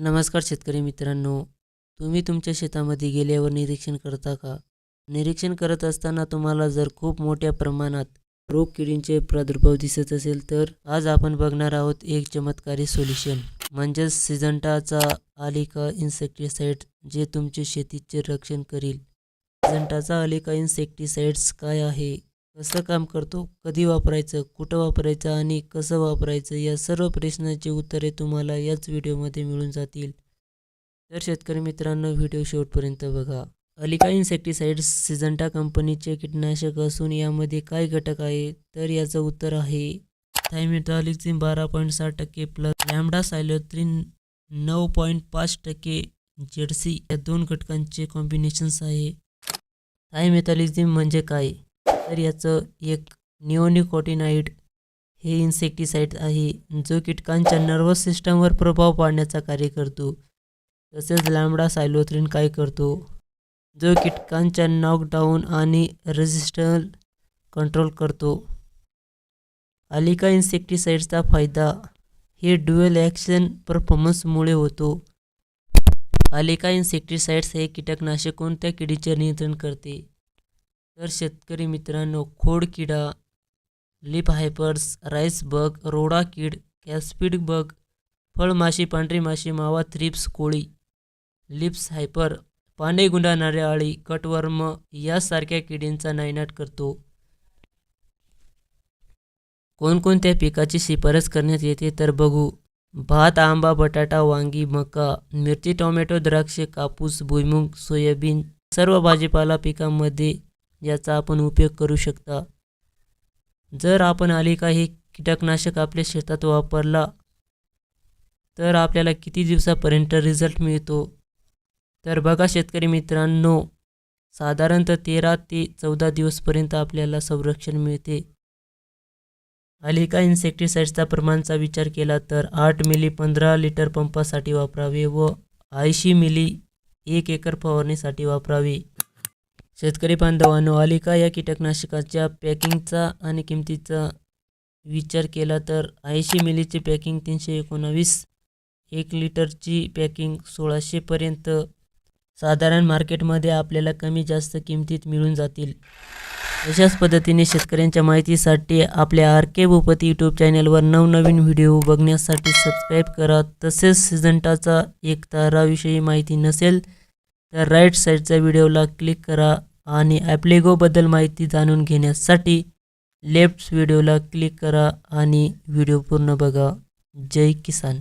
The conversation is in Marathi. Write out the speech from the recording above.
नमस्कार शेतकरी मित्रांनो तुम्ही तुमच्या शेतामध्ये गेल्यावर निरीक्षण करता का? निरीक्षण करत असताना तुम्हाला जर खूप मोठ्या प्रमाणात रोग किडींचे प्रादुर्भाव दिसत असेल तर आज आपण बघणार आहोत एक चमत्कारी सोल्युशन. म्हणजेच सिजंटाचा आलिका इन्सेक्टिसाइड जे तुमचे शेतीचे रक्षण करील. सिजंटाचा आलिका इन्सेक्टिसाइड्स काय आहे? कसं काम करतो कधी वापरायचं कुठं वापरायचं आणि कसं वापरायचं या सर्व प्रश्नांची उत्तरे तुम्हाला याच व्हिडिओमध्ये मिळून जातील. तर शेतकरी मित्रांनो व्हिडिओ शेवटपर्यंत बघा. अलिका इन्सेक्टिसाइड्स सिजंटा कंपनीचे कीटकनाशक असून यामध्ये काय घटक आहे? तर याचं उत्तर आहे थायमेटॉलिक्झिन बारा पॉईंट सहा टक्के प्लस लॅमडा सायलोथ्रिन नऊ पॉईंट पाच टक्के जेडसी या दोन घटकांचे कॉम्बिनेशन्स आहे. थायमेथॉलिझिम म्हणजे काय? तर याचं एक निओनिकोटिनाईड हे इन्सेक्टिसाइड आहे जो कीटकांच्या नर्वस सिस्टमवर प्रभाव पाडण्याचा कार्य करतो. तसेच लांबडा सायलोथ्रिन काय करतो? जो कीटकांच्या नॉकडाऊन आणि रेजिस्टल कंट्रोल करतो. अलिका इन्सेक्टिसाइड्सचा फायदा हे ड्युअल ॲक्शन परफॉर्मन्समुळे होतो. अलिका इन्सेक्टिसाइड्स हे कीटकनाशक कोणत्या किडीचे नियंत्रण करते? तर शेतकरी मित्रांनो खोडकिडा लिप हायपर्स राईस बग रोडा किड कॅस्पिड बग फळमाशी पांढरी माशी मावा थ्रिप्स कोळी लिप्स हायपर पाने गुंडाळणारे आळी कटवर्म यासारख्या किडींचा नायनाट करतो. कोणकोणत्या पिकाची शिफारस करण्यात येते तर बघू. भात आंबा बटाटा वांगी मका मिरची टोमॅटो द्राक्षे कापूस भुईमुग सोयाबीन सर्व भाजीपाला पिकांमध्ये याचा आपण उपयोग करू शकता. जर आपण आली काही कीटकनाशक आपल्या शेतात वापरला तर आपल्याला किती दिवसापर्यंत रिझल्ट मिळतो? तर बघा शेतकरी मित्रांनो साधारणतः तेरा ते चौदा दिवसपर्यंत आपल्याला संरक्षण मिळते. अलिका इन्सेक्टिसाइड्सचा प्रमाणचा विचार केला तर आठ मिली पंधरा लिटर पंपासाठी वापरावे व ऐंशी मिली एक एकर फवारणीसाठी वापरावे. शेतकरी बांधवांनो अलिका या कीटकनाशकाच्या पॅकिंगचा आणि किमतीचा विचार केला तर ऐंशी मिलीची पॅकिंग तीनशे एकोणावीस एक लिटरची पॅकिंग सोळाशेपर्यंत साधारण मार्केटमध्ये आपल्याला कमी जास्त किमतीत मिळून जातील. अशाच पद्धतीने शेतकऱ्यांच्या माहितीसाठी आपल्या आर के भूपती यूट्यूब चॅनलवर नवनवीन व्हिडिओ बघण्यासाठी सबस्क्राईब करा. तसेच सिजंटाचा एक ताराविषयी माहिती नसेल तर राईट साईडच्या व्हिडिओला क्लिक करा. आणि ॲप्लिगोबद्दल माहिती जाणून घेण्यासाठी लेफ्ट व्हिडिओला क्लिक करा आणि व्हिडिओ पूर्ण बघा. जय किसान.